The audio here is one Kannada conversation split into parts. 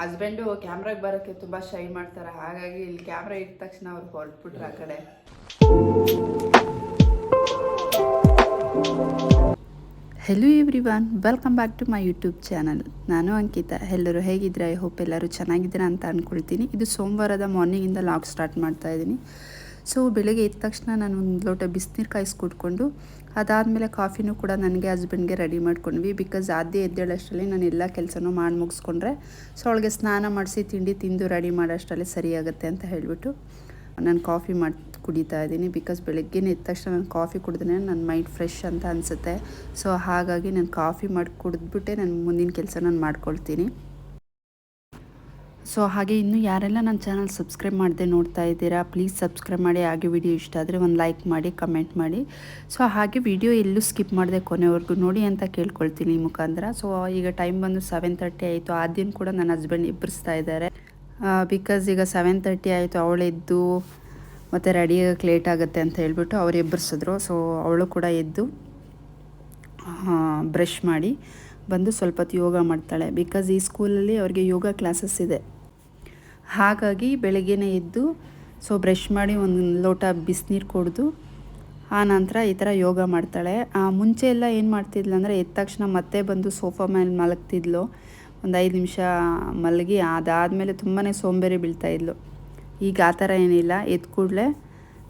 ಹಸ್ಬೆಂಡು ಕ್ಯಾಮ್ರಾಗೆ ಬರೋಕ್ಕೆ ತುಂಬ ಶೈ ಮಾಡ್ತಾರೆ. ಹಾಗಾಗಿ ಇಲ್ಲಿ ಕ್ಯಾಮ್ರಾ ಇಟ್ಟ ತಕ್ಷಣ ಅವ್ರು ಹೊರಟ್ಬಿಟ್ರು ಆ ಕಡೆ. Hello everyone welcome back to my YouTube channel ನಾನು ಅಂಕಿತಾ. ಎಲ್ಲರೂ ಹೇಗಿದ್ರೆ ಐ ಹೋಪ್ ಎಲ್ಲರೂ ಚೆನ್ನಾಗಿದ್ದೀರಾ ಅಂತ ಅಂದ್ಕೊಳ್ತೀನಿ ಇದು ಸೋಮವಾರದ ಮಾರ್ನಿಂಗಿಂದ ಲಾಗ್ ಸ್ಟಾರ್ಟ್ ಮಾಡ್ತಾ ಇದ್ದೀನಿ. ಸೊ ಬೆಳಗ್ಗೆ ಎದ್ದ ತಕ್ಷಣ ನಾನು ಒಂದು ಲೋಟ ಬಿಸಿನೀರು ಕಾಯಿಸ್ಕೊಟ್ಕೊಂಡು ಅದಾದಮೇಲೆ ಕಾಫಿನೂ ಕೂಡ ನನಗೆ ಹಸ್ಬೆಂಡ್ಗೆ ರೆಡಿ ಮಾಡ್ಕೊಂಡ್ವಿ. ಬಿಕಾಸ್ ಆದ್ಯ ಎದ್ದೇಳಷ್ಟರಲ್ಲಿ ನಾನು ಎಲ್ಲ ಕೆಲಸನೂ ಮಾಡಿ ಮುಗಿಸ್ಕೊಂಡ್ರೆ, ಸೊ ಅವಳಿಗೆ ಸ್ನಾನ ಮಾಡಿಸಿ ತಿಂಡಿ ತಿಂದು ರೆಡಿ ಮಾಡೋಷ್ಟರಲ್ಲಿ ಸರಿಯಾಗುತ್ತೆ ಅಂತ ಹೇಳಿಬಿಟ್ಟು ನಾನು ಕಾಫಿ ಮಾಡಿ ಕುಡಿತಾ ಇದ್ದೀನಿ. ಬಿಕಾಸ್ ಬೆಳಗ್ಗೆನೇ ಎದ್ದ ತಕ್ಷಣ ನಾನು ಕಾಫಿ ಕುಡಿದ್ರೆ ನನ್ನ ಮೈಂಡ್ ಫ್ರೆಶ್ ಅಂತ ಅನಿಸುತ್ತೆ. ಸೊ ಹಾಗಾಗಿ ನಾನು ಕಾಫಿ ಮಾಡಿ ಕುಡಿದ್ಬಿಟ್ಟೆ, ನಾನು ಮುಂದಿನ ಕೆಲಸ ನಾನು ಮಾಡ್ಕೊಳ್ತೀನಿ. ಸೊ ಹಾಗೆ ಇನ್ನೂ ಯಾರೆಲ್ಲ ನನ್ನ ಚಾನಲ್ ಸಬ್ಸ್ಕ್ರೈಬ್ ಮಾಡದೆ ನೋಡ್ತಾ ಇದ್ದೀರಾ ಪ್ಲೀಸ್ ಸಬ್ಸ್ಕ್ರೈಬ್ ಮಾಡಿ. ಹಾಗೆ ವಿಡಿಯೋ ಇಷ್ಟ ಆದರೆ ಒಂದು ಲೈಕ್ ಮಾಡಿ ಕಮೆಂಟ್ ಮಾಡಿ. ಸೊ ಹಾಗೆ ವಿಡಿಯೋ ಎಲ್ಲೂ ಸ್ಕಿಪ್ ಮಾಡಿದೆ ಕೊನೆವರೆಗೂ ನೋಡಿ ಅಂತ ಕೇಳ್ಕೊಳ್ತೀನಿ ಈ ಮುಖಾಂತರ. ಸೊ ಈಗ ಟೈಮ್ ಬಂದು ಸೆವೆನ್ ತರ್ಟಿ ಆಯಿತು. ದಿನ ಕೂಡ ನನ್ನ ಹಸ್ಬೆಂಡ್ ಇಬ್ಬರಿಸ್ತಾ ಇದ್ದಾರೆ. ಬಿಕಾಸ್ ಈಗ ಸೆವೆನ್ ತರ್ಟಿ ಆಯಿತು, ಅವಳೆದ್ದು ಮತ್ತು ರೆಡಿ ಆಗಕ್ಕೆ ಲೇಟ್ ಆಗುತ್ತೆ ಅಂತ ಹೇಳ್ಬಿಟ್ಟು ಅವ್ರು ಎಬ್ಬರಿಸಿದ್ರು. ಸೊ ಅವಳು ಕೂಡ ಎದ್ದು ಬ್ರಷ್ ಮಾಡಿ ಬಂದು ಸ್ವಲ್ಪ ಹೊತ್ತು ಯೋಗ ಮಾಡ್ತಾಳೆ. ಬಿಕಾಸ್ ಈ ಸ್ಕೂಲಲ್ಲಿ ಅವ್ರಿಗೆ ಯೋಗ ಕ್ಲಾಸಸ್ ಇದೆ. ಹಾಗಾಗಿ ಬೆಳಗ್ಗೆನೇ ಎದ್ದು, ಸೊ ಬ್ರಷ್ ಮಾಡಿ ಒಂದು ಲೋಟ ಬಿಸಿನೀರು ಕುಡಿದು, ಆ ನಂತರ ಈ ಥರ ಯೋಗ ಮಾಡ್ತಾಳೆ. ಮುಂಚೆ ಎಲ್ಲ ಏನು ಮಾಡ್ತಿದ್ಲು ಅಂದರೆ, ಎದ್ದ ತಕ್ಷಣ ಮತ್ತೆ ಬಂದು ಸೋಫಾ ಮೇಲೆ ಮಲಗ್ತಿದ್ಲು. ಒಂದು ಐದು ನಿಮಿಷ ಮಲಗಿ, ಅದಾದಮೇಲೆ ತುಂಬಾ ಸೋಂಬೇರಿ ಬೀಳ್ತಾಯಿದ್ಲು ಈಗ ಆ ಥರ ಏನಿಲ್ಲ, ಎದ್ದು ಕೂಡಲೇ,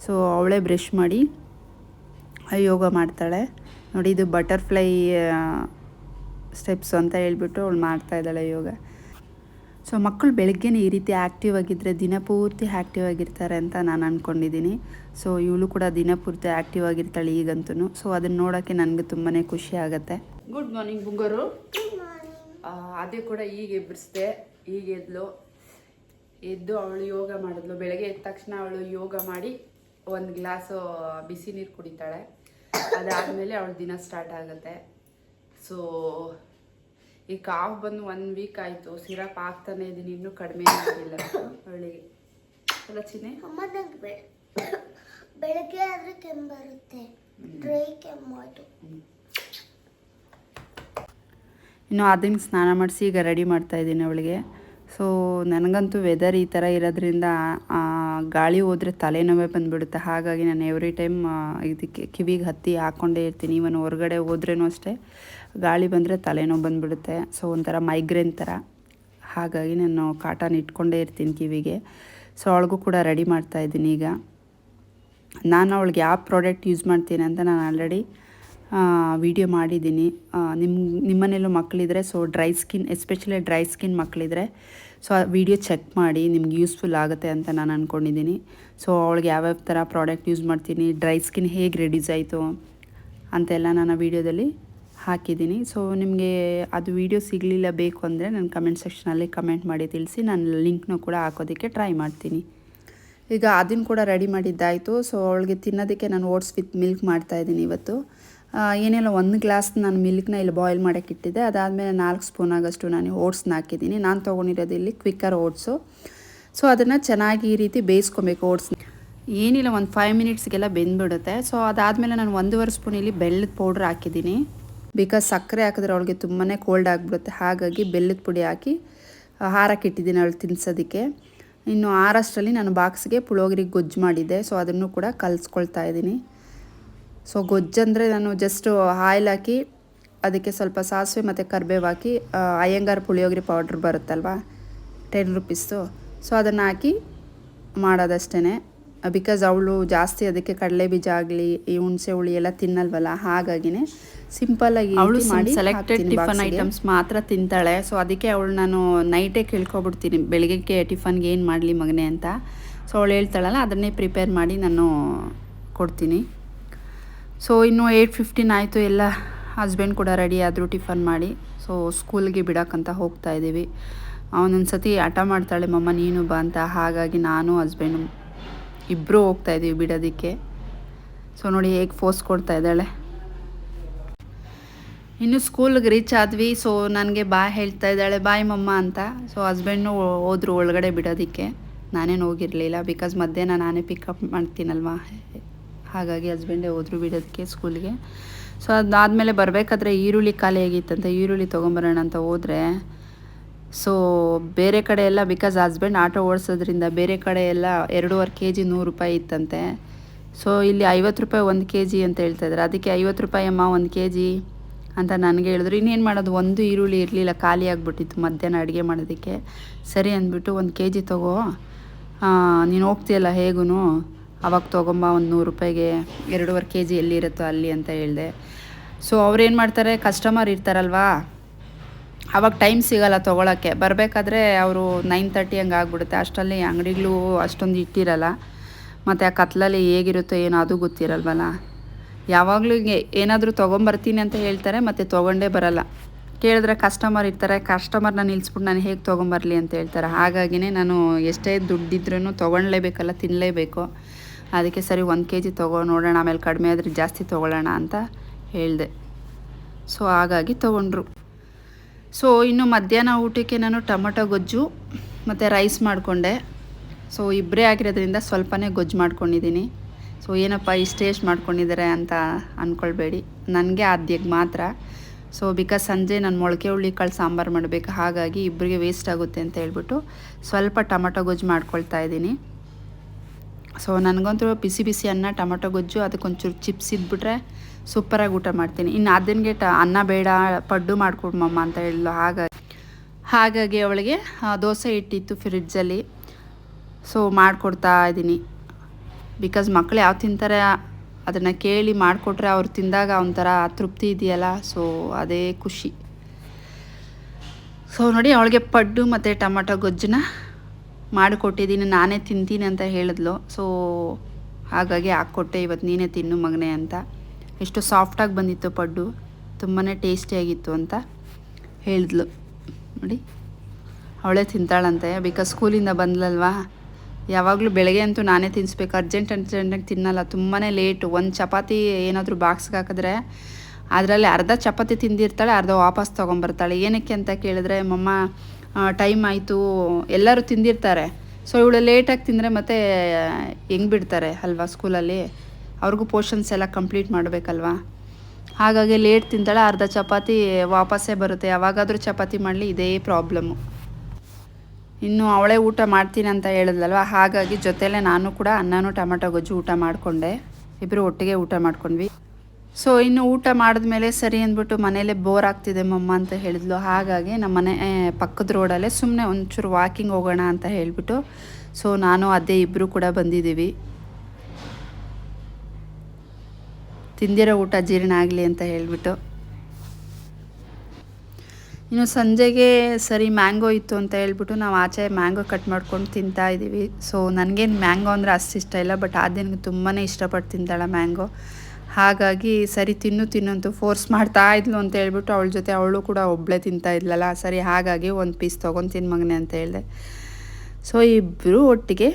ಸೊ ಅವಳೇ ಬ್ರಷ್ ಮಾಡಿ ಯೋಗ ಮಾಡ್ತಾಳೆ. ನೋಡಿ, ಇದು ಬಟರ್ಫ್ಲೈ ಸ್ಟೆಪ್ಸ್ ಅಂತ ಹೇಳ್ಬಿಟ್ಟು ಅವಳು ಮಾಡ್ತಾ ಇದ್ದಾಳೆ ಯೋಗ. ಸೊ ಮಕ್ಕಳು ಬೆಳಗ್ಗೆನೇ ಈ ರೀತಿ ಆ್ಯಕ್ಟಿವ್ ಆಗಿದ್ದರೆ ದಿನಪೂರ್ತಿ ಆ್ಯಕ್ಟಿವ್ ಆಗಿರ್ತಾರೆ ಅಂತ ನಾನು ಅಂದ್ಕೊಂಡಿದ್ದೀನಿ ಸೊ ಇವಳು ಕೂಡ ದಿನಪೂರ್ತಿ ಆ್ಯಕ್ಟಿವ್ ಆಗಿರ್ತಾಳೆ ಈಗಂತೂ ಸೊ ಅದನ್ನು ನೋಡೋಕ್ಕೆ ನನಗೆ ತುಂಬಾ ಖುಷಿ ಆಗುತ್ತೆ. ಗುಡ್ ಮಾರ್ನಿಂಗ್ ಬುಂಗರು ಅದೇ ಕೂಡ ಈಗ ಎಬ್ಬರಿಸ್ದೆ ಈಗ ಎದ್ಲು. ಎದ್ದು ಅವಳು ಯೋಗ ಮಾಡಿದ್ಲು. ಬೆಳಗ್ಗೆ ಎದ್ದ ತಕ್ಷಣ ಅವಳು ಯೋಗ ಮಾಡಿ ಒಂದು ಗ್ಲಾಸು ಬಿಸಿ ನೀರು ಕುಡಿತಾಳೆ. ಅದಾದಮೇಲೆ ಅವಳು ದಿನ ಸ್ಟಾರ್ಟ್ ಆಗುತ್ತೆ. ಸೊ ಈ ಕಾವು ಬಂದು ಒನ್ ವೀಕ್ ಆಯಿತು ಸಿರಪ್ ಆಗ್ತಾನೆ ಇದ್ದೀನಿ ಇನ್ನೂ ಕಡಿಮೆ ಆಗಿಲ್ಲ ಅವಳಿಗೆ. ಅಲ್ಲ ಚಿನ್ನೆ? ಅಮ್ಮ ನಂಗೆ ಬೆ ಬೆಳಗ್ಗೆ ಆದ್ರೆ ಕೆಮ್ಮು ಬರುತ್ತೆ. ಡ್ರೈ ಕೆಮ್ಮು ಅದು. ಇನ್ನು ಅದನ್ನು ಸ್ನಾನ ಮಾಡಿಸಿ ಈಗ ರೆಡಿ ಮಾಡ್ತಾ ಇದ್ದೀನಿ ಅವಳಿಗೆ. ಸೊ ನನಗಂತೂ ವೆದರ್ ಈ ಥರ ಇರೋದ್ರಿಂದ ಆ, ಗಾಳಿ ಹೋದರೆ ತಲೆನೋವೇ ಬಂದುಬಿಡುತ್ತೆ. ಹಾಗಾಗಿ ನಾನು ಎವ್ರಿ ಟೈಮ್ ಇದಕ್ಕೆ ಕಿವಿಗೆ ಹತ್ತಿ ಹಾಕ್ಕೊಂಡೇ ಇರ್ತೀನಿ. ಇವನ್ ಹೊರಗಡೆ ಹೋದ್ರೂ ಅಷ್ಟೇ ಗಾಳಿ ಬಂದರೆ ತಲೆನೋವು ಬಂದುಬಿಡುತ್ತೆ. ಸೊ ಒಂಥರ ಮೈಗ್ರೇನ್ ಥರ. ಹಾಗಾಗಿ ನಾನು ಕಾಟನ್ ಇಟ್ಕೊಂಡೇ ಇರ್ತೀನಿ ಕಿವಿಗೆ. ಸೊ ಅವಳಿಗೂ ಕೂಡ ರೆಡಿ ಮಾಡ್ತಾ ಇದ್ದೀನಿ ಈಗ. ನಾನು ಅವಳಿಗೆ ಯಾವ ಪ್ರಾಡಕ್ಟ್ ಯೂಸ್ ಮಾಡ್ತೀನಿ ಅಂತ ನಾನು ಆಲ್ರೆಡಿ ವಿಡಿಯೋ ಮಾಡಿದ್ದೀನಿ. ನಿಮ್ಮ ನಿಮ್ಮನೇಲೂ ಮಕ್ಕಳಿದ್ರೆ so dry skin especially dry skin ಮಕ್ಕಳಿದ್ರೆ so ಆ ವಿಡಿಯೋ ಚೆಕ್ ಮಾಡಿ ನಿಮ್ಗೆ ಯೂಸ್ಫುಲ್ ಆಗುತ್ತೆ ಅಂತ ನಾನು ಅಂದ್ಕೊಂಡಿದ್ದೀನಿ ಸೊ ಅವಳಿಗೆ ಯಾವ್ಯಾವ ಥರ ಪ್ರಾಡಕ್ಟ್ ಯೂಸ್ ಮಾಡ್ತೀನಿ ಡ್ರೈ ಸ್ಕಿನ್ ಹೇಗೆ ರೆಡ್ಯೂಸ್ ಆಯಿತು ಅಂತೆಲ್ಲ ನಾನು ಆ ವಿಡಿಯೋದಲ್ಲಿ ಹಾಕಿದ್ದೀನಿ. ಸೊ ನಿಮಗೆ ಅದು ವಿಡಿಯೋ ಸಿಗಲಿಲ್ಲ ಬೇಕು ಅಂದರೆ ನಾನು ಕಮೆಂಟ್ ಸೆಕ್ಷನಲ್ಲಿ ಕಮೆಂಟ್ ಮಾಡಿ ತಿಳಿಸಿ, ನಾನು ಲಿಂಕ್ನೂ ಕೂಡ ಹಾಕೋದಕ್ಕೆ ಟ್ರೈ ಮಾಡ್ತೀನಿ. ಈಗ ಅದನ್ನು ಕೂಡ ರೆಡಿ ಮಾಡಿದ್ದಾಯಿತು. ಸೊ ಅವಳಿಗೆ ತಿನ್ನೋದಕ್ಕೆ ನಾನು ಓಟ್ಸ್ ವಿತ್ ಮಿಲ್ಕ್ ಮಾಡ್ತಾಯಿದ್ದೀನಿ ಇವತ್ತು. ಏನಿಲ್ಲ, ಒಂದು ಗ್ಲಾಸ್ ನಾನು ಮಿಲ್ಕ್ನ ಇಲ್ಲಿ ಬಾಯ್ಲ್ ಮಾಡೋಕ್ಕೆ ಇಟ್ಟಿದ್ದೆ. ಅದಾದಮೇಲೆ ನಾಲ್ಕು ಸ್ಪೂನ್ ಆಗಷ್ಟು ನಾನು ಓಟ್ಸ್ನ ಹಾಕಿದ್ದೀನಿ. ನಾನು ತೊಗೊಂಡಿರೋದು ಇಲ್ಲಿ ಕ್ವಿಕ್ಕರ್ ಓಟ್ಸು ಸೊ ಅದನ್ನು ಚೆನ್ನಾಗಿ ಈ ರೀತಿ ಬೇಯಿಸ್ಕೊಬೇಕು ಓಟ್ಸ್ ಏನಿಲ್ಲ, ಒಂದು ಫೈವ್ ಮಿನಿಟ್ಸ್ಗೆಲ್ಲ ಬೆಂದ್ಬಿಡುತ್ತೆ. ಸೊ ಅದಾದಮೇಲೆ ನಾನು ಒಂದೂವರೆ ಸ್ಪೂನ್ ಇಲ್ಲಿ ಬೆಲ್ಲದ ಪೌಡ್ರ್ ಹಾಕಿದ್ದೀನಿ. ಬಿಕಾಸ್ ಸಕ್ಕರೆ ಹಾಕಿದ್ರೆ ಅವಳಿಗೆ ತುಂಬಾ ಕೋಲ್ಡ್ ಆಗಿಬಿಡುತ್ತೆ. ಹಾಗಾಗಿ ಬೆಲ್ಲದ ಪುಡಿ ಹಾಕಿ ಹಾರಕ್ಕೆ ಇಟ್ಟಿದ್ದೀನಿ ಅವಳು ತಿನ್ಸೋದಕ್ಕೆ. ಇನ್ನು ಆರಷ್ಟರಲ್ಲಿ ನಾನು ಬಾಕ್ಸ್ಗೆ ಪುಳೋಗರಿ ಗೊಜ್ಜು ಮಾಡಿದ್ದೆ. ಸೊ ಅದನ್ನು ಕೂಡ ಕಲಿಸ್ಕೊಳ್ತಾ ಇದ್ದೀನಿ. ಸೊ ಗೊಜ್ಜಂದರೆ ನಾನು ಜಸ್ಟ್ ಆಯಿಲ್ ಹಾಕಿ ಅದಕ್ಕೆ ಸ್ವಲ್ಪ ಸಾಸಿವೆ ಮತ್ತು ಕರಿಬೇವು ಹಾಕಿ ಅಯ್ಯಂಗಾರ್ ಪುಳಿಯೋಗರೆ ಪೌಡ್ರ್ ಬರುತ್ತಲ್ವ ಟೆನ್ ರುಪೀಸು ಸೊ ಅದನ್ನು ಹಾಕಿ ಮಾಡೋದಷ್ಟೇ ಬಿಕಾಸ್ ಅವಳು ಜಾಸ್ತಿ ಅದಕ್ಕೆ ಕಡಲೆ ಬೀಜ ಆಗಲಿ ಈ ಹುಣಸೆ ಹುಳಿ ಎಲ್ಲ ತಿನ್ನಲ್ವಲ್ಲ ಹಾಗಾಗಿನೇ ಸಿಂಪಲ್ಲಾಗಿ ಅವಳು ಮಾಡಿ ಸೆಲೆಕ್ಟೆಡ್ ಟಿಫನ್ ಐಟಮ್ಸ್ ಮಾತ್ರ ತಿಂತಾಳೆ. ಸೊ ಅದಕ್ಕೆ ಅವಳು ನಾನು ನೈಟೇ ಕೇಳ್ಕೊಬಿಡ್ತೀನಿ. ಬೆಳಗ್ಗೆ ಟಿಫನ್ಗೆ ಏನು ಮಾಡಲಿ ಮಗನೇ ಅಂತ. ಸೊ ಅವಳು ಹೇಳ್ತಾಳಲ್ಲ ಅದನ್ನೇ ಪ್ರಿಪೇರ್ ಮಾಡಿ ನಾನು ಕೊಡ್ತೀನಿ. ಸೊ ಇನ್ನು ಏಯ್ಟ್ ಫಿಫ್ಟೀನ್ ಆಯಿತು, ಎಲ್ಲ ಹಸ್ಬೆಂಡ್ ಕೂಡ ರೆಡಿ ಆದರೂ ಟಿಫನ್ ಮಾಡಿ. ಸೊ ಸ್ಕೂಲ್ಗೆ ಬಿಡೋಕ್ಕಂತ ಹೋಗ್ತಾ ಇದ್ದೀವಿ. ಅವನೊಂದು ಸತಿ ಹಠ ಮಾಡ್ತಾಳೆ, ಮಮ್ಮ, ನೀನು ಬಾ ಅಂತ. ಹಾಗಾಗಿ ನಾನು ಹಸ್ಬೆಂಡು ಇಬ್ಬರೂ ಹೋಗ್ತಾ ಇದ್ದೀವಿ ಬಿಡೋದಕ್ಕೆ. ಸೊ ನೋಡಿ ಹೇಗೆ ಫೋರ್ಸ್ ಕೊಡ್ತಾ ಇದ್ದಾಳೆ. ಇನ್ನು ಸ್ಕೂಲ್ಗೆ ರೀಚ್ ಆದ್ವಿ. ಸೊ ನನಗೆ ಬಾಯ್ ಹೇಳ್ತಾ ಇದ್ದಾಳೆ, ಬಾಯ್ ಮಮ್ಮ ಅಂತ. ಸೊ ಹಸ್ಬೆಂಡ್ನು ಹೋದ್ರು ಒಳಗಡೆ ಬಿಡೋದಕ್ಕೆ. ನಾನೇನು ಹೋಗಿರಲಿಲ್ಲ ಬಿಕಾಸ್ ಮಧ್ಯಾಹ್ನ ನಾನೇ ಪಿಕಪ್ ಮಾಡ್ತೀನಲ್ವ? ಹಾಗಾಗಿ ಹಸ್ಬೆಂಡೇ ಹೋದ್ರು ಬಿಡೋದಕ್ಕೆ ಸ್ಕೂಲ್ಗೆ. ಸೊ ಅದಾದಮೇಲೆ ಬರಬೇಕಾದ್ರೆ ಈರುಳ್ಳಿ ಖಾಲಿ ಆಗಿತ್ತಂತ, ಈರುಳ್ಳಿ ತೊಗೊಂಬರೋಣ ಅಂತ ಹೋದರೆ. ಸೊ ಬೇರೆ ಕಡೆ ಎಲ್ಲ ಬಿಕಾಸ್ ಹಸ್ಬೆಂಡ್ ಆಟೋ ಓಡಿಸೋದ್ರಿಂದ ಬೇರೆ ಕಡೆ ಎಲ್ಲ ಎರಡೂವರೆ ಕೆ ಜಿ ನೂರು ರೂಪಾಯಿ ಇತ್ತಂತೆ. ಸೊ ಇಲ್ಲಿ ಐವತ್ತು ರೂಪಾಯಿ ಒಂದು ಕೆ ಜಿ ಅಂತ ಹೇಳ್ತಾ ಇದ್ದಾರೆ. ಅದಕ್ಕೆ ಐವತ್ತು ರೂಪಾಯಿ ಅಮ್ಮ ಒಂದು ಕೆ ಜಿ ಅಂತ ನನಗೆ ಹೇಳಿದ್ರು. ಇನ್ನೇನು ಮಾಡೋದು, ಒಂದು ಈರುಳ್ಳಿ ಇರಲಿಲ್ಲ, ಖಾಲಿ ಆಗಿಬಿಟ್ಟಿತ್ತು ಮಧ್ಯಾಹ್ನ ಅಡುಗೆ ಮಾಡೋದಕ್ಕೆ. ಸರಿ ಅಂದ್ಬಿಟ್ಟು ಒಂದು ಕೆ ಜಿ ತಗೋ ನೀನು ಹೋಗ್ತೀಯಲ್ಲ ಹೇಗೂ ಅವಾಗ ತೊಗೊಂಬ ಒಂದು ನೂರು ರೂಪಾಯಿಗೆ ಎರಡೂವರೆ ಕೆ ಜಿ ಎಲ್ಲಿರುತ್ತೋ ಅಲ್ಲಿ ಅಂತ ಹೇಳಿದೆ. ಸೊ ಅವ್ರೇನು ಮಾಡ್ತಾರೆ? ಕಸ್ಟಮರ್ ಇರ್ತಾರಲ್ವಾ? ಅವಾಗ ಟೈಮ್ ಸಿಗಲ್ಲ ತೊಗೊಳಕ್ಕೆ. ಬರಬೇಕಾದ್ರೆ ಅವರು ನೈನ್ ತರ್ಟಿ ಹಂಗೆ ಆಗ್ಬಿಡುತ್ತೆ. ಅಷ್ಟರಲ್ಲಿ ಅಂಗಡಿಗಳು ಅಷ್ಟೊಂದು ಇಟ್ಟಿರಲ್ಲ. ಮತ್ತು ಆ ಕತ್ಲಲ್ಲಿ ಹೇಗಿರುತ್ತೋ ಏನೋ ಅದು ಗೊತ್ತಿರಲ್ವಲ್ಲ. ಯಾವಾಗಲೂ ಏನಾದರೂ ತೊಗೊಂಬರ್ತೀನಿ ಅಂತ ಹೇಳ್ತಾರೆ, ಮತ್ತು ತೊಗೊಂಡೇ ಬರಲ್ಲ. ಕೇಳಿದ್ರೆ ಕಸ್ಟಮರ್ ಇರ್ತಾರೆ. ಕಸ್ಟಮರ್ನ ನಿಲ್ಲಿಸ್ಬಿಟ್ಟು ನಾನು ಹೇಗೆ ತೊಗೊಂಬರಲಿ ಅಂತ ಹೇಳ್ತಾರೆ. ಹಾಗಾಗಿನೇ ನಾನು ಎಷ್ಟೇ ದುಡ್ಡಿದ್ರೂ ತೊಗೊಳ್ಲೇಬೇಕಲ್ಲ ತಿನ್ನಲೇಬೇಕು ಅದಕ್ಕೆ ಸರಿ ಒಂದು ಕೆ ಜಿ ತೊಗೊ ನೋಡೋಣ, ಆಮೇಲೆ ಕಡಿಮೆ ಆದರೆ ಜಾಸ್ತಿ ತೊಗೊಳ್ಳೋಣ ಅಂತ ಹೇಳಿದೆ. ಸೊ ಹಾಗಾಗಿ ತೊಗೊಂಡ್ರು. ಸೊ ಇನ್ನು ಮಧ್ಯಾಹ್ನ ಊಟಕ್ಕೆ ನಾನು ಟೊಮೊಟೊ ಗೊಜ್ಜು ಮತ್ತು ರೈಸ್ ಮಾಡಿಕೊಂಡೆ. ಸೊ ಇಬ್ಬರೇ ಆಗಿರೋದ್ರಿಂದ ಸ್ವಲ್ಪನೇ ಗೊಜ್ಜು ಮಾಡ್ಕೊಂಡಿದ್ದೀನಿ. ಸೊ ಏನಪ್ಪ ಇಷ್ಟು ಮಾಡ್ಕೊಂಡಿದ್ದಾರೆ ಅಂತ ಅಂದ್ಕೊಳ್ಬೇಡಿ ನನಗೆ ಆದ್ಯಕ್ಕೆ ಮಾತ್ರ. ಸೊ ಬಿಕಾಸ್ ಸಂಜೆ ನಾನು ಮೊಳಕೆ ಹುಳ್ಳಿ ಕಾಳು ಸಾಂಬಾರು ಮಾಡಬೇಕು, ಹಾಗಾಗಿ ಇಬ್ಬರಿಗೆ ವೇಸ್ಟ್ ಆಗುತ್ತೆ ಅಂತ ಹೇಳ್ಬಿಟ್ಟು ಸ್ವಲ್ಪ ಟೊಮೊಟೊ ಗೊಜ್ಜು ಮಾಡ್ಕೊಳ್ತಾ ಇದ್ದೀನಿ. ಸೊ ನನಗಂತೂ ಬಿಸಿ ಬಿಸಿ ಅನ್ನ, ಟೊಮೊಟೊ, ಗೊಜ್ಜು ಅದಕ್ಕೊಂಚೂರು ಚಿಪ್ಸ್ ಇದ್ಬಿಟ್ರೆ ಸೂಪರಾಗಿ ಊಟ ಮಾಡ್ತೀನಿ. ಇನ್ನು ಅದನ್ಗೆ ಟ, ಅನ್ನ ಬೇಡ, ಪಡ್ಡು ಮಾಡಿಕೊಡು ಮಮ್ಮ ಅಂತ ಹೇಳಿದ್ಲು ಹಾಗಾಗಿ ಹಾಗಾಗಿ ಅವಳಿಗೆ ದೋಸೆ ಇಟ್ಟಿತ್ತು ಫ್ರಿಡ್ಜಲ್ಲಿ ಸೊ ಮಾಡಿಕೊಡ್ತಾ ಇದ್ದೀನಿ. ಬಿಕಾಸ್ ಮಕ್ಕಳು ಯಾವ ತಿಂತಾರೆ, ಅದನ್ನು ಕೇಳಿ ಮಾಡಿಕೊಟ್ರೆ ಅವ್ರು ತಿಂದಾಗ ಒಂಥರ ತೃಪ್ತಿ ಇದೆಯಲ್ಲ ಸೊ ಅದೇ ಖುಷಿ. ಸೊ ನೋಡಿ ಅವಳಿಗೆ ಪಡ್ಡು ಮತ್ತು ಟೊಮೊಟೊ, ಗೊಜ್ಜನ್ನ ಮಾಡಿಕೊಟ್ಟಿದ್ದೀನಿ ನಾನೇ ತಿಂತೀನಿ ಅಂತ ಹೇಳಿದ್ಲು. ಸೊ ಹಾಗಾಗಿ ಹಾಕ್ಕೊಟ್ಟೆ ಇವತ್ತು ನೀನೇ ತಿನ್ನು ಮಗನೇ ಅಂತ. ಎಷ್ಟು ಸಾಫ್ಟಾಗಿ ಬಂದಿತ್ತು ಪಡ್ಡು. ತುಂಬಾ ಟೇಸ್ಟಿಯಾಗಿತ್ತು ಅಂತ ಹೇಳಿದ್ಲು. ನೋಡಿ, ಅವಳೇ ತಿಂತಾಳಂತೆ. ಬಿಕಾಸ್ ಸ್ಕೂಲಿಂದ ಬಂದ್ಲಲ್ವಾ? ಯಾವಾಗಲೂ ಬೆಳಗ್ಗೆ ಅಂತೂ ನಾನೇ ತಿನ್ನಿಸ್ಬೇಕು ಅರ್ಜೆಂಟ್ ಅರ್ಜೆಂಟಾಗಿ ತಿನ್ನಲ್ಲ. ತುಂಬಾ ಲೇಟು ಒಂದು ಚಪಾತಿ ಏನಾದರೂ ಬಾಕ್ಸ್ಗೆ ಹಾಕಿದ್ರೆ ಅದರಲ್ಲಿ ಅರ್ಧ ಚಪಾತಿ ತಿಂದಿರ್ತಾಳೆ, ಅರ್ಧ ವಾಪಸ್ ತೊಗೊಂಬರ್ತಾಳೆ. ಏನಕ್ಕೆ ಅಂತ ಕೇಳಿದ್ರೆ, ಮಮ್ಮ ಟೈಮ್ ಆಯಿತು, ಎಲ್ಲರೂ ತಿಂದಿರ್ತಾರೆ. ಸೊ ಇವಳು ಲೇಟಾಗಿ ತಿಂದರೆ ಮತ್ತೆ, ಹೆಂಗೆ ಬಿಡ್ತಾರೆ ಅಲ್ವಾ ಸ್ಕೂಲಲ್ಲಿ ಅವ್ರಿಗೂ ಪೋರ್ಷನ್ಸ್ ಎಲ್ಲ ಕಂಪ್ಲೀಟ್ ಮಾಡಬೇಕಲ್ವಾ? ಹಾಗಾಗಿ ಲೇಟ್ ತಿಂತಾಳೆ, ಅರ್ಧ ಚಪಾತಿ ವಾಪಸ್ಸೇ ಬರುತ್ತೆ. ಯಾವಾಗಾದರೂ ಚಪಾತಿ ಮಾಡಲಿ, ಇದೇ ಪ್ರಾಬ್ಲಮ್ಮು ಇನ್ನು ಅವಳೇ ಊಟ ಮಾಡ್ತೀನಿ ಅಂತ ಹೇಳಿದ್ಲಲ್ವ? ಹಾಗಾಗಿ ಜೊತೆಲೇ ನಾನು ಕೂಡ ಅನ್ನನೂ ಟೊಮೆಟೊ ಗೊಜ್ಜು ಊಟ ಮಾಡಿಕೊಂಡೆ. ಇಬ್ಬರು ಒಟ್ಟಿಗೆ ಊಟ ಮಾಡ್ಕೊಂಡ್ವಿ. ಸೊ ಇನ್ನು ಊಟ ಮಾಡಿದ್ಮೇಲೆ ಸರಿ ಅಂದ್ಬಿಟ್ಟು ಮನೇಲೆ ಬೋರ್ ಆಗ್ತಿದೆ ಮಮ್ಮ ಅಂತ ಹೇಳಿದ್ಲು. ಹಾಗಾಗಿ ನಮ್ಮ ಮನೆ ಪಕ್ಕದ ರೋಡಲ್ಲೇ ಸುಮ್ಮನೆ ಒಂಚೂರು ವಾಕಿಂಗ್ ಹೋಗೋಣ ಅಂತ ಹೇಳಿಬಿಟ್ಟು ಸೊ ನಾನು, ಅದೇ ಇಬ್ಬರು ಕೂಡ ಬಂದಿದ್ದೀವಿ. ತಿಂದಿರೋ ಊಟ ಜೀರ್ಣ ಆಗಲಿ ಅಂತ ಹೇಳಿಬಿಟ್ಟು. ಇನ್ನು ಸಂಜೆಗೆ ಸರಿ ಮ್ಯಾಂಗೋ ಇತ್ತು ಅಂತ ಹೇಳ್ಬಿಟ್ಟು ನಾವು ಆಚೆ ಮ್ಯಾಂಗೋ ಕಟ್ ಮಾಡ್ಕೊಂಡು ತಿಂತಾ ಇದ್ದೀವಿ. ಸೊ ನನಗೇನು ಮ್ಯಾಂಗೋ ಅಂದರೆ ಅಷ್ಟು ಇಷ್ಟ ಇಲ್ಲ ಬಟ್ ಆದ್ಯನಿಗೆ ತುಂಬಾ ಇಷ್ಟಪಟ್ಟು ತಿಂತಾಳೆ ಮ್ಯಾಂಗೋ. ಹಾಗಾಗಿ ಸರಿ ತಿನ್ನು ತಿನ್ನು ಅಂತ ಫೋರ್ಸ್ ಮಾಡ್ತಾ ಇದ್ಲು ಅಂತ ಹೇಳ್ಬಿಟ್ಟು ಅವಳ ಜೊತೆ ಅವಳು ಕೂಡ ಒಬ್ಬಳೇ ತಿಂತಾ ಇದ್ಲಲ್ಲ, ಸರಿ ಹಾಗಾಗಿ ಒಂದು ಪೀಸ್ ತೊಗೊಂತೀನಿ ಮಗನೆ ಅಂತ ಹೇಳಿದೆ. ಸೊ ಇಬ್ಬರು ಒಟ್ಟಿಗೆ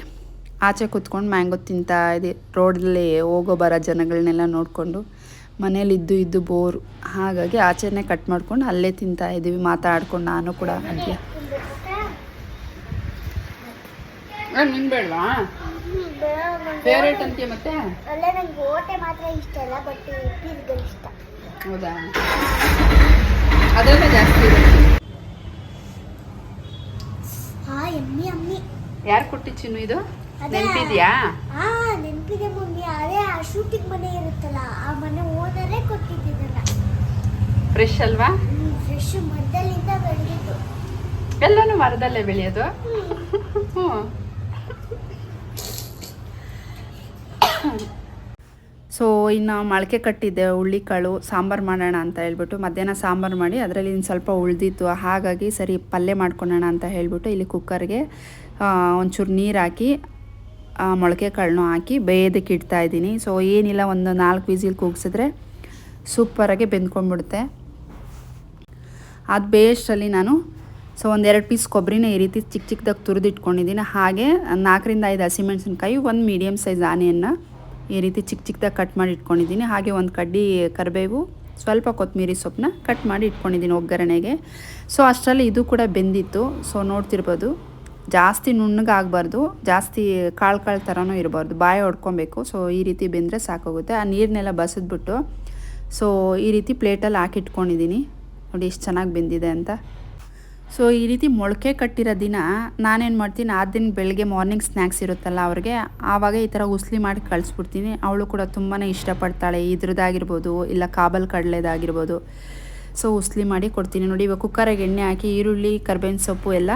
ಆಚೆ ಕೂತ್ಕೊಂಡು ಮ್ಯಾಂಗೋ ತಿಂತಾ ಇದೆ. ರೋಡಲ್ಲಿ ಹೋಗೋ ಬರೋ ಜನಗಳನ್ನೆಲ್ಲ ನೋಡಿಕೊಂಡು ಮನೇಲಿ ಇದ್ದು ಇದ್ದು ಬೋರು ಹಾಗಾಗಿ ಆಚೆನೇ ಕಟ್ ಮಾಡ್ಕೊಂಡು ಅಲ್ಲೇ ತಿಂತಾ ಇದ್ದೀವಿ, ಮಾತಾಡ್ಕೊಂಡು ನಾನು ಕೂಡ ಅದ್ಯ ಫೇವ್ರೇಟ್ ಅಂತೀಯ ಮತ್ತೆ ಅಲ್ಲ ನಂಗೆ ಓಟೆ ಮಾತ್ರ ಇಷ್ಟ ಅಲ್ಲ ಬಟ್ ಪೀಸ್ಗಳು ಇಷ್ಟ ಹೌದಾ ಅದೆಲ್ಲ ಜಾಸ್ತಿ ಹಾ ಎಮ್ಮಿ ಅಮ್ಮಿ ಯಾರು ಕೊಟ್ಟಿ ಚಿನ್ನು ಇದು ಅದೇ. ನೆನಪಿದ್ಯಾ ಹಾ ನೆನಪಿದೆ ಮಮ್ಮಿ ಅದೇ ಆ ಶೂಟಿಂಗ್ ಮನೆ ಇರುತ್ತಲ್ಲ ಆ ಮನೆ ಓನರೇ ಕೊಟ್ಟಿದ್ದಿದ್ದಲ್ಲ ಫ್ರೆಶ್ ಅಲ್ವಾ ಫ್ರೆಶ್ ಮರದಲ್ಲಿಂದ ಬೆಳೆದಿದ್ದು ಎಲ್ಲನೂ ಮರದಲ್ಲೇ ಬೆಳೆಯೋದು ಹ್ಞೂ ಸೊ ಇನ್ನು ಮೊಳಕೆ ಕಟ್ಟಿದ್ದೆ ಹುಳ್ಳಿಕಾಳು ಸಾಂಬಾರು ಮಾಡೋಣ ಅಂತ ಹೇಳ್ಬಿಟ್ಟು ಮಧ್ಯಾಹ್ನ ಸಾಂಬಾರು ಮಾಡಿ ಅದರಲ್ಲಿ ಇನ್ನು ಸ್ವಲ್ಪ ಉಳಿದಿತ್ತು. ಹಾಗಾಗಿ ಸರಿ ಪಲ್ಯ ಮಾಡ್ಕೊಳ್ಳೋಣ ಅಂತ ಹೇಳ್ಬಿಟ್ಟು ಇಲ್ಲಿ ಕುಕ್ಕರ್ಗೆ ಒಂಚೂರು ನೀರು ಹಾಕಿ ಮೊಳಕೆ ಕಾಳನ್ನು ಹಾಕಿ ಬೇಯೋದಕ್ಕೆ ಇಡ್ತಾ ಇದ್ದೀನಿ. ಸೊ ಏನಿಲ್ಲ ಒಂದು ನಾಲ್ಕು ವಿಸಿಲ್ ಕೂಗಿಸಿದ್ರೆ ಸೂಪರಾಗಿ ಬೆಂದ್ಕೊಂಡ್ಬಿಡುತ್ತೆ. ಅದು ಬೇಯಷ್ಟರಲ್ಲಿ ನಾನು, ಸೊ, ಒಂದೆರಡು ಪೀಸ್ ಕೊಬ್ಬರಿನ ಈ ರೀತಿ ಚಿಕ್ಕ ಚಿಕ್ಕದಾಗಿ ತುರಿದಿಟ್ಕೊಂಡಿದ್ದೀನಿ. ಹಾಗೆ ನಾಲ್ಕರಿಂದ ಐದು ಹಸಿಮೆಣಸಿನ್ಕಾಯಿ ಒಂದು ಮೀಡಿಯಮ್ ಸೈಜ್ ಆನಿಯನ್ನ ಈ ರೀತಿ ಚಿಕ್ಕ ಚಿಕ್ಕದಾಗಿ ಕಟ್ ಮಾಡಿ ಇಟ್ಕೊಂಡಿದ್ದೀನಿ. ಹಾಗೆ ಒಂದು ಕಡ್ಡಿ ಕರಿಬೇವು, ಸ್ವಲ್ಪ ಕೊತ್ತಂಬರಿ ಸೊಪ್ಪನ್ನ ಕಟ್ ಮಾಡಿ ಇಟ್ಕೊಂಡಿದ್ದೀನಿ ಒಗ್ಗರಣೆಗೆ. ಸೊ ಅಷ್ಟರಲ್ಲಿ ಇದು ಕೂಡ ಬೆಂದಿತ್ತು. ಸೊ ನೋಡ್ತಿರ್ಬೋದು. ಜಾಸ್ತಿ ನುಣ್ಣಗಾಗಬಾರ್ದು. ಜಾಸ್ತಿ ಕಾಳು ಕಾಳು ಥರನೂ ಇರಬಾರ್ದು. ಬಾಯಿ ಹೊಡ್ಕೊಬೇಕು ಸೊ ಈ ರೀತಿ ಬೆಂದರೆ ಸಾಕಾಗುತ್ತೆ. ಆ ನೀರನ್ನೆಲ್ಲ ಬಸಿದ್ಬಿಟ್ಟು. ಸೊ ಈ ರೀತಿ ಪ್ಲೇಟಲ್ಲಿ ಹಾಕಿಟ್ಕೊಂಡಿದ್ದೀನಿ. ನೋಡಿ, ಎಷ್ಟು ಚೆನ್ನಾಗಿ ಬೆಂದಿದೆ ಅಂತ. ಸೊ ಈ ರೀತಿ ಮೊಳಕೆ ಕಟ್ಟಿರೋ ದಿನ ನಾನೇನು ಮಾಡ್ತೀನಿ ಆ ದಿನ ಬೆಳಗ್ಗೆ ಮಾರ್ನಿಂಗ್ ಸ್ನ್ಯಾಕ್ಸ್ ಇರುತ್ತಲ್ಲ ಅವ್ರಿಗೆ, ಆವಾಗ ಈ ಥರ ಉಸ್ಲಿ ಮಾಡಿ ಕಳಿಸ್ಬಿಡ್ತೀನಿ. ಅವಳು ಕೂಡ ತುಂಬಾ ಇಷ್ಟಪಡ್ತಾಳೆ, ಇದ್ರದ್ದಾಗಿರ್ಬೋದು, ಇಲ್ಲ ಕಾಬಲ್ ಕಡಲೆದಾಗಿರ್ಬೋದು. ಸೊ ಉಸ್ಲಿ ಮಾಡಿ ಕೊಡ್ತೀನಿ. ನೋಡಿ, ಇವಾಗ ಕುಕ್ಕರಿಗೆ ಎಣ್ಣೆ ಹಾಕಿ, ಈರುಳ್ಳಿ, ಕರ್ಬೇವಿನ ಸೊಪ್ಪು ಎಲ್ಲ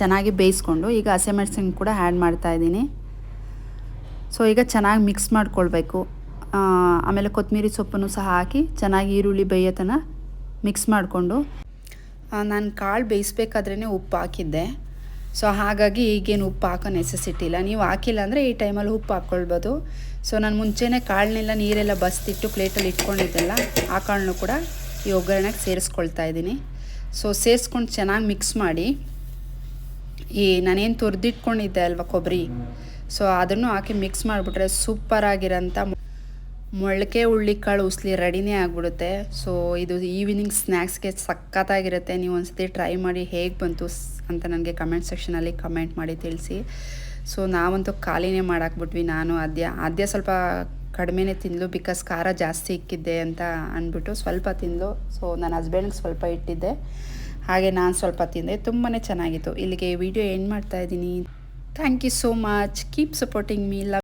ಚೆನ್ನಾಗಿ ಬೇಯಿಸ್ಕೊಂಡು, ಈಗ ಹಸಿಮೆಣಸಿನ ಕೂಡ ಆ್ಯಡ್ ಮಾಡ್ತಾಯಿದ್ದೀನಿ ಸೊ ಈಗ ಚೆನ್ನಾಗಿ ಮಿಕ್ಸ್ ಮಾಡ್ಕೊಳ್ಬೇಕು. ಆಮೇಲೆ ಕೊತ್ತಂಬರಿ ಸೊಪ್ಪನ್ನು ಸಹ ಹಾಕಿ ಚೆನ್ನಾಗಿ ಈರುಳ್ಳಿ, ಬೇಯೋ ತನಕ ಮಿಕ್ಸ್ ಮಾಡಿಕೊಂಡು ನಾನು ಕಾಳು ಬೇಯಿಸ್ಬೇಕಾದ್ರೇ ಉಪ್ಪು ಹಾಕಿದ್ದೆ. ಸೊ ಹಾಗಾಗಿ ಈಗೇನು ಉಪ್ಪು ಹಾಕೋ ನೆಸೆಸಿಟಿ ಇಲ್ಲ. ನೀವು ಹಾಕಿಲ್ಲ ಅಂದರೆ ಈ ಟೈಮಲ್ಲಿ ಉಪ್ಪು ಹಾಕ್ಕೊಳ್ಬೋದು ಸೊ ನಾನು ಮುಂಚೆನೇ ಕಾಳನ್ನೆಲ್ಲ ನೀರೆಲ್ಲ ಬಸ್ತಿಟ್ಟು ಪ್ಲೇಟಲ್ಲಿ ಇಟ್ಕೊಂಡಿದ್ದೆಲ್ಲ, ಆ ಕಾಳನ್ನು ಕೂಡ ಈ ಒಗ್ಗರಣೆಗೆ ಸೇರಿಸ್ಕೊಳ್ತಾ ಇದ್ದೀನಿ. ಸೊ ಸೇರಿಸ್ಕೊಂಡು ಚೆನ್ನಾಗಿ ಮಿಕ್ಸ್ ಮಾಡಿ, ಈ ನಾನೇನು ತುರಿದಿಟ್ಕೊಂಡಿದ್ದೆ ಅಲ್ವಾ ಕೊಬ್ಬರಿ ಸೊ ಅದನ್ನು ಹಾಕಿ ಮಿಕ್ಸ್ ಮಾಡಿಬಿಟ್ರೆ ಸೂಪರಾಗಿರೋಂಥ ಮೊಳಕೆ ಹುಳ್ಳಿಕಾಳು ಉಸ್ಲಿ ರೆಡಿನೇ ಆಗಿಬಿಡುತ್ತೆ. ಸೊ ಇದು ಈವ್ನಿಂಗ್ ಸ್ನ್ಯಾಕ್ಸ್ಗೆ ಸಖತ್ತಾಗಿರುತ್ತೆ. ನೀವು ಒಂದ್ಸತಿ ಟ್ರೈ ಮಾಡಿ ಹೇಗೆ ಬಂತು ಅಂತ ನನಗೆ ಕಮೆಂಟ್ ಸೆಕ್ಷನಲ್ಲಿ ಕಮೆಂಟ್ ಮಾಡಿ ತಿಳಿಸಿ. ಸೊ ನಾವಂತೂ ಖಾಲಿನೇ ಮಾಡಾಕ್ಬಿಟ್ವಿ ನಾನು ಅದ್ಯ ಆದ್ಯ ಸ್ವಲ್ಪ ಕಡಿಮೆನೇ ತಿಂದ್ಲು ಬಿಕಾಸ್ ಖಾರ ಜಾಸ್ತಿ ಇಕ್ಕಿದ್ದೆ ಅಂತ ಅಂದ್ಬಿಟ್ಟು ಸ್ವಲ್ಪ ತಿಂದ್ಲು. ಸೊ ನನ್ನ ಹಸ್ಬೆಂಡ್ಗೆ ಸ್ವಲ್ಪ ಇಟ್ಟಿದ್ದೆ. ಹಾಗೆ ನಾನು ಸ್ವಲ್ಪ ತಿಂದೆ. ತುಂಬಾ ಚೆನ್ನಾಗಿತ್ತು. ಇಲ್ಲಿಗೆ ವಿಡಿಯೋ ಎಂಡ್ ಮಾಡ್ತಾ ಇದ್ದೀನಿ. Thank you so much keep supporting me love